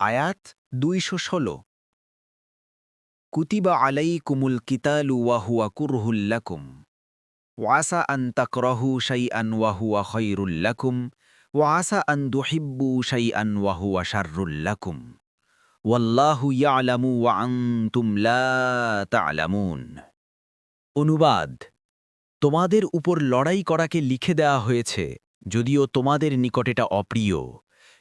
আয়াত দুইশো ষোলো। কুতিবা আলাইকুমুল কিতালু ওয়াহুয়া কুরহুল্লাকুম ওয়াসা আন তাকরহু শাই আন ওয়াহুয়া খৈরুল্লাকুম ওয়াসা আন দুহিব্বু শাই আন ওয়াহুয়া শাররুল্লাকুম ওয়াল্লাহু ইয়ালামু ওয়া আনতুম লা তা'লামুন। অনুবাদ, তোমাদের উপর লড়াই করাকে লিখে দেয়া হয়েছে, যদিও তোমাদের নিকট এটা অপ্রিয়।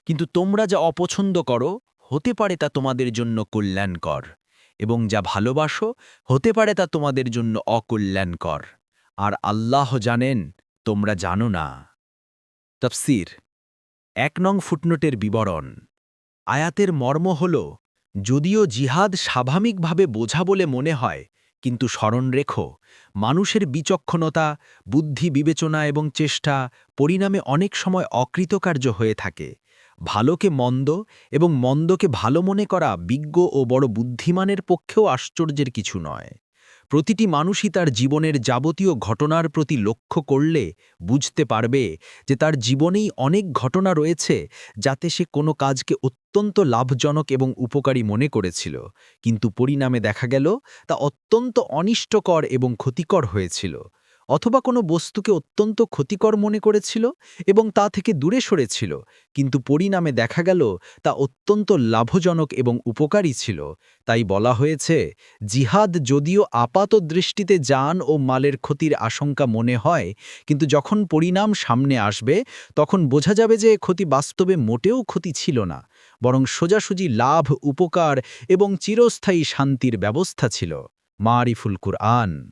কিন্তু তোমরা যা অপছন্দ করো, হতে পারে তা তোমাদের জন্য কল্যাণকর, এবং যা ভালোবাসো, হতে পারে তা তোমাদের জন্য অকল্যাণকর। আর আল্লাহ জানেন, তোমরা জানো না। তফসির, এক নং ফুটনোটের বিবরণ। আয়াতের মর্ম হল, যদিও জিহাদ স্বাভাবিকভাবে বোঝা বলে মনে হয়, কিন্তু স্মরণ রেখো, মানুষের বিচক্ষণতা, বুদ্ধি বিবেচনা এবং চেষ্টা, পরিণামে অনেক সময় অকৃতকার্য হয়ে থাকে। ভালোকে মন্দ এবং মন্দকে ভালো মনে করা বিজ্ঞ ও বড় বুদ্ধিমানের পক্ষেও আশ্চর্যের কিছু নয়। প্রতিটি মানুষই তার জীবনের যাবতীয় ঘটনার প্রতি লক্ষ্য করলে বুঝতে পারবে যে তার জীবনেই অনেক ঘটনা রয়েছে যাতে সে কোনো কাজকে অত্যন্ত লাভজনক এবং উপকারী মনে করেছিল। কিন্তু পরিণামে দেখা গেল, তা অত্যন্ত অনিষ্টকর এবং ক্ষতিকর হয়েছিল। অথবা কোনো বস্তুকে অত্যন্ত ক্ষতিকর মনে করেছিল এবং তা থেকে দূরে সরেছিল, কিন্তু পরিণামে দেখা গেল তা অত্যন্ত লাভজনক এবং উপকারী ছিল। তাই বলা হয়েছে, জিহাদ যদিও আপাত দৃষ্টিতে যান ও মালের ক্ষতির আশঙ্কা মনে হয়, কিন্তু যখন পরিণাম সামনে আসবে, তখন বোঝা যাবে যে ক্ষতি বাস্তবে মোটেও ক্ষতি ছিল না, বরং সোজাসুজি লাভ, উপকার এবং চিরস্থায়ী শান্তির ব্যবস্থা ছিল। মারিফুল কুরআন।